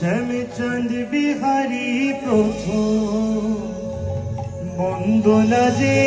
শ্যামচন্দ বিহারী প্রভু বন্দনা যে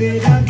esperando.